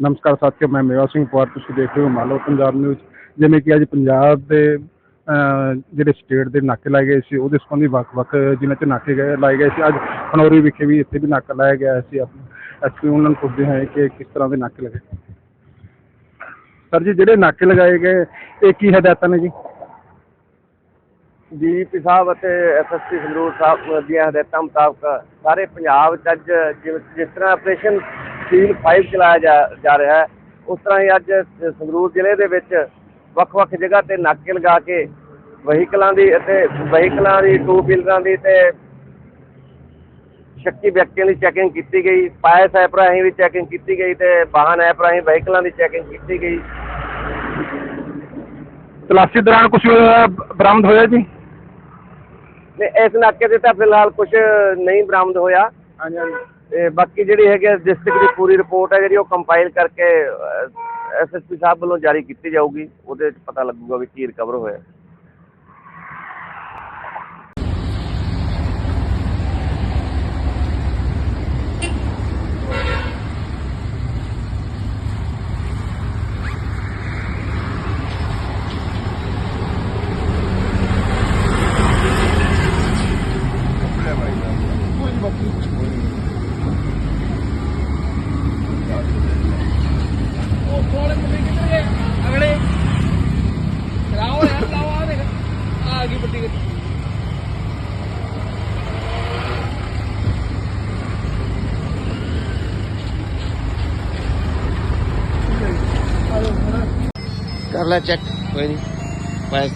ਨਮਸਕਾਰ ਸਾਥੀਓ, ਮੈਂ ਮੇਵਾ ਸਿੰਘ ਪਵਾਰ, ਤੁਸੀਂ ਦੇਖ ਰਹੇ ਹੋ ਮਾਲੋ ਪੰਜਾਬ ਨਿਊਜ਼ ਜਿਵੇਂ ਕਿ ਅੱਜ ਪੰਜਾਬ ਦੇ ਜਿਹੜੇ ਸਟੇਟ ਦੇ ਨਾਕੇ ਲਾਏ ਗਏ ਸੀ, ਉਹਦੇ ਸੰਬੰਧੀ ਵੱਖ-ਵੱਖ ਜਿਨ੍ਹਾਂ 'ਚ ਨਾਕੇ ਗਏ, ਲਾਏ ਗਏ ਸੀ। ਅੱਜ ਖਨੌਰੀ ਵਿਖੇ ਵੀ ਇੱਥੇ ਵੀ ਨਾਕਾ ਲਾਇਆ ਗਿਆ ਸੀ। ਅਸੀਂ ਉਹਨਾਂ ਨੂੰ ਪੁੱਛਦੇ ਹਾਂ ਕਿ ਕਿਸ ਤਰ੍ਹਾਂ ਦੇ ਨਾਕੇ ਲੱਗੇ। ਸਰ ਜੀ, ਜਿਹੜੇ ਨਾਕੇ ਲਗਾਏ ਗਏ, ਇਹ ਕੀ ਹਦਾਇਤਾਂ ਨੇ ਜੀ? ਡੀਜੀਪੀ ਸਾਹਿਬ ਅਤੇ ਐਸਐਸਪੀ ਸੰਗਰੂਰ ਸਾਹਿਬ ਦੀਆਂ ਹਦਾਇਤਾਂ ਮੁਤਾਬਕ ਸਾਰੇ ਪੰਜਾਬ 'ਚ ਅੱਜ ਜਿਸ ਤਰ੍ਹਾਂ ਆਪਰੇਸ਼ਨ ਸੀਲ 5 ਚਲਾਇਆ ਜਾ ਜਾ ਰਿਹਾ ਹੈ। ਉਸ ਤਰ੍ਹਾਂ ਹੀ ਅੱਜ ਸੰਗਰੂਰ ਜ਼ਿਲ੍ਹੇ ਦੇ ਵਿੱਚ ਵੱਖ-ਵੱਖ ਜਗ੍ਹਾ ਤੇ ਨਾਕੇ ਲਗਾ ਕੇ ਵਹੀਕਲਾਂ ਦੀ ਅਤੇ ਵਹੀਕਲਾਂ ਦੀ ਟੂ ਵੀਲਰਾਂ ਦੀ ਤੇ ਸ਼ੱਕੀ ਵਿਅਕਤੀਆਂ ਦੀ ਚੈਕਿੰਗ ਕੀਤੀ ਗਈ। ਪਾਇਸ ਐਪ ਰਾਹੀਂ ਵੀ ਚੈਕਿੰਗ ਕੀਤੀ ਗਈ ਤੇ ਵਾਹਨ ਐਪ ਰਾਹੀਂ ਵਹੀਕਲਾਂ ਦੀ ਚੈਕਿੰਗ ਕੀਤੀ ਗਈ। ਤਲਾਸ਼ੀ ਦੌਰਾਨ ਕੁਝ ਬਰਾਮਦ ਹੋਇਆ ਜੀ? ਇਸ ਨਾਕੇ ਤੇ ਤਾਂ ਫਿਲਹਾਲ ਕੁਝ ਨਹੀਂ ਬਰਾਮਦ ਹੋਇਆ। ਹਾਂਜੀ ਹਾਂਜੀ। ਤੇ ਬਾਕੀ ਜਿਹੜੀ ਹੈਗੀ ਡਿਸਟ੍ਰਿਕਟ ਦੀ ਪੂਰੀ ਰਿਪੋਰਟ ਹੈ, ਜਿਹੜੀ ਉਹ ਕੰਪਾਈਲ ਕਰਕੇ ਐਸਐਸਪੀ ਸਾਹਿਬ ਵੱਲੋਂ ਜਾਰੀ ਕੀਤੀ ਜਾਊਗੀ, ਉਹਦੇ ਵਿੱਚ ਪਤਾ ਲੱਗੂਗਾ ਵੀ ਕੀ ਰਿਕਵਰ ਹੋਇਆ। ਅਗਲੇ ਕਰ ਲੈ ਚੈੱਕ ਕੋਈ ਨਹੀਂ। ਬਸ